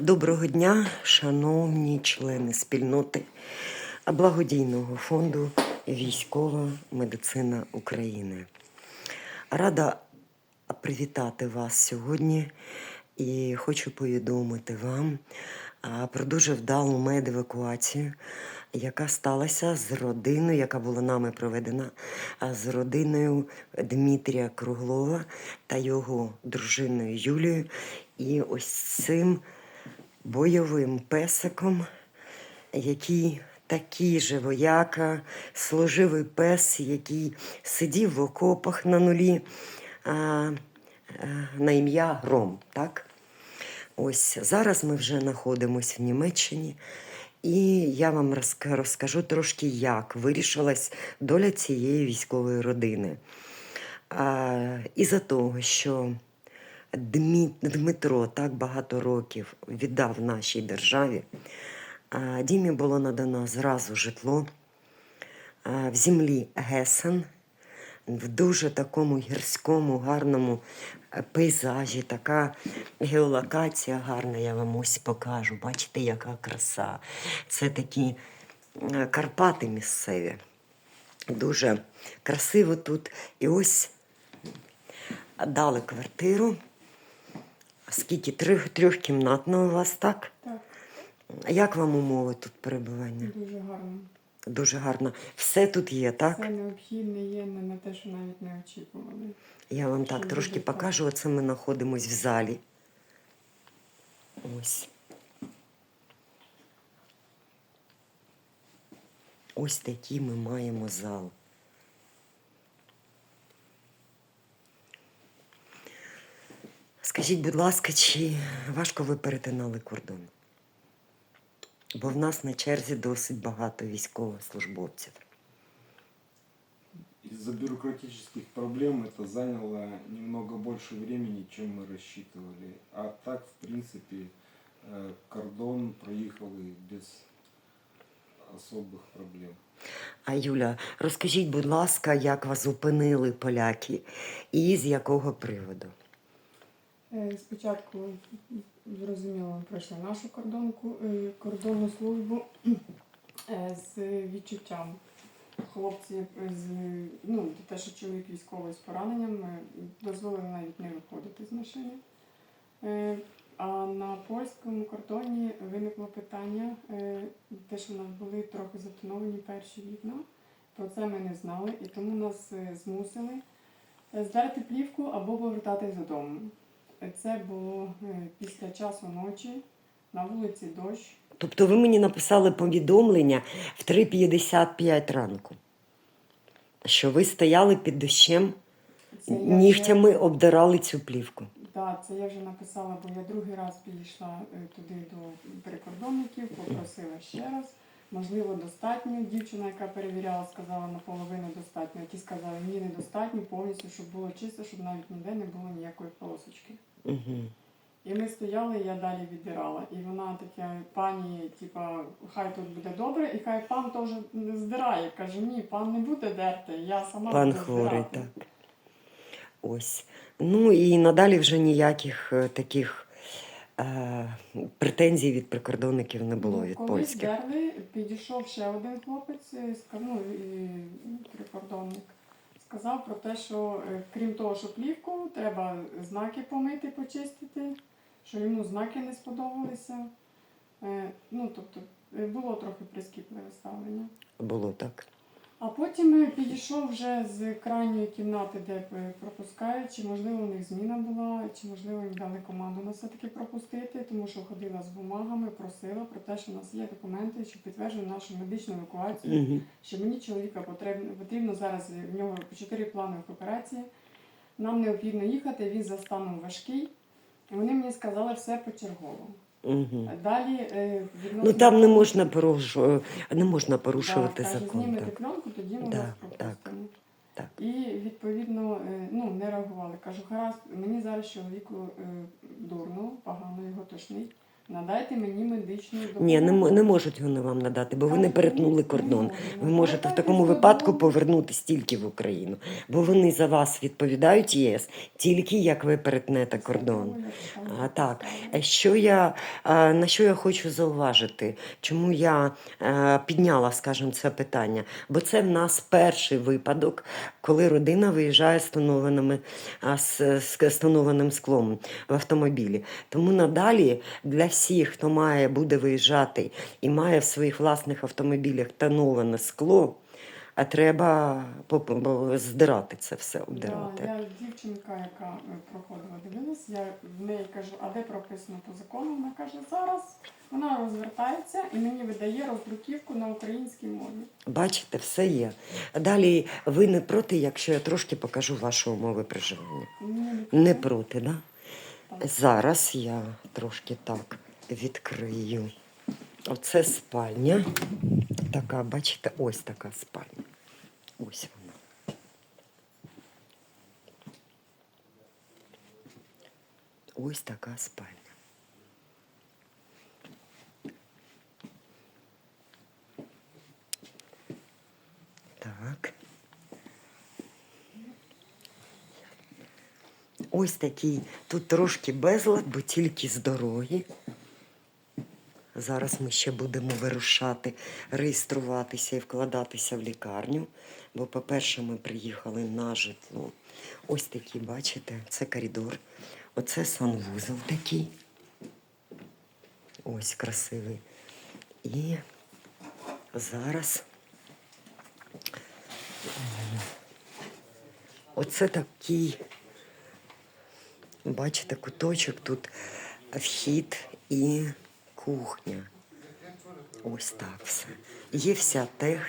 Доброго дня, шановні члени спільноти благодійного фонду Військова медицина України. Рада привітати вас сьогодні і хочу повідомити вам про дуже вдалу медевакуацію, яка сталася з родиною, яка була нами проведена з родиною Дмитрія Круглова та його дружиною Юлією. І ось цим бойовим песиком, який такий же вояка, служивий пес, який сидів в окопах на нулі а, а, на ім'я Гром. Так? Ось зараз ми вже знаходимося в Німеччині, і я вам розкажу трошки, як вирішилась доля цієї військової родини. А, із-за того, що Дмитро так багато років віддав нашій державі, Дімі було надано зразу житло в землі Гесен, в дуже такому гірському, гарному е, пейзажі, така геолокація гарна, я вам ось покажу. Бачите, яка краса. Це такі е, Карпати місцеві. Дуже красиво тут. І ось дали квартиру. Скільки? Трьох, трьохкімнатна у вас, так? Так, Як вам умови тут перебування? дуже гарно. Дуже гарно. Все тут є, так? Все необхідне є не на те, що навіть не очікували. Я вам так трошки так? покажу. Оце ми знаходимось в залі. Ось. Ось такий ми маємо зал. Скажіть, будь ласка, чи важко ви перетинали кордон? Бо в нас на черзі досить багато військовослужбовців. Из-за бюрократических проблем это заняло немного больше времени, чем мы рассчитывали. А так, в принципе, э, кордон проехали без особых проблем. А Юля, розкажіть, будь ласка, як вас зупинили поляки і з якого приводу? Е, Спочатку, зрозуміло, пройшли нашу кордонку, е, кордонну службу е, з відчуттям. Хлопці ну, те, що чоловік військовий з пораненням, дозволили навіть не виходити з машини. А на польському кордоні виникло питання, те, що в нас були трохи затоновані перші вікна. Про це ми не знали, і тому нас змусили здерти плівку або повертатись додому. Це було е, після часу ночі, на вулиці дощ. Тобто ви мені написали повідомлення в 3.55 ранку, що ви стояли під дощем, Це нігтями вже, обдирали цю плівку. да, це я вже написала, бо я другий раз підійшла е, туди до прикордонників, попросила ще раз. Можливо, достатньо. Дівчина, яка перевіряла, сказала наполовину достатньо. Ті сказали, ні, недостатньо, повністю, щоб було чисто, щоб навіть ніде не було ніякої полосочки. Угу. І ми стояли, і я далі віддирала. І вона така, пані, типа, хай тут буде добре, і хай пан теж не здирає. Каже, ні, пан не буде дерти, я сама Пан буду хворий, здирати. так. Ось. Ну і надалі вже ніяких е, таких претензій від прикордонників не було Ну, від Коли польських. здерли, підійшов ще один хлопець, е, ну, і прикордонник. Сказав про те, що е, крім того, що плівку, треба знаки помити, почистити, що йому знаки не сподобалися. Е, Ну, тобто, е, було трохи прискіпливе ставлення. Було так. А потім е, підійшов вже з крайньої кімнати, де е, пропускають, чи можливо у них зміна була, чи можливо їм дали команду нас все-таки пропустити, тому що ходила з бумагами, просила про те, що у нас є документи, що підтверджують нашу медичну евакуацію, Угу. що мені чоловіка потрібно, потрібно зараз в нього чотири планових операції. Нам необхідно їхати, він за станом важкий. І вони мені сказали все почергово. Угу. Далі е, Ну там не можна порушу... не можна порушувати Да, закон. знімете Так. дикнонку, тоді ми Да, так, так. І відповідно е, ну, не реагували. Кажу, гаразд, мені зараз чоловіку е, дурно, погано його тошнить. Надайте мені медичну допомогу. Ні, не, м- не можуть вони вам надати, бо ви не перетнули кордон. Ви можете в такому випадку повернутися тільки в Україну, бо вони за вас відповідають ЄС тільки як ви перетнете кордон. А, так, Е, що я, е, на що я хочу зауважити, чому я е, підняла, скажімо, це питання? Бо це в нас перший випадок, коли родина виїжджає з тонованими, а, з, з тонованим склом в автомобілі. Тому надалі для всіх, хто має буде виїжджати і має в своїх власних автомобілях тоноване скло, а треба здирати це все, обдирати. Да, я дівчинка, яка е, проходила, дивилась, я в неї кажу, а де прописано по закону? Вона каже, зараз вона розвертається і мені видає роздруківку на українській мові. Бачите, все є. Далі ви не проти, якщо я трошки покажу ваші умови проживання. Ні, Не проти, да? Зараз я трошки так відкрию. Оце спальня. Така, бачите, ось така спальня. Ось вона. Ось така спальня. Так. Ось такий, тут трошки безлад, бо тільки з дороги. Зараз ми ще будемо вирушати, реєструватися і вкладатися в лікарню. Бо, по-перше, ми приїхали на житло. Ось такі, бачите, це коридор. Оце санвузол такий. Ось красивий. І зараз. Оце такий Бачите, куточок тут вхід і кухня. Ось так все. Є вся техніка.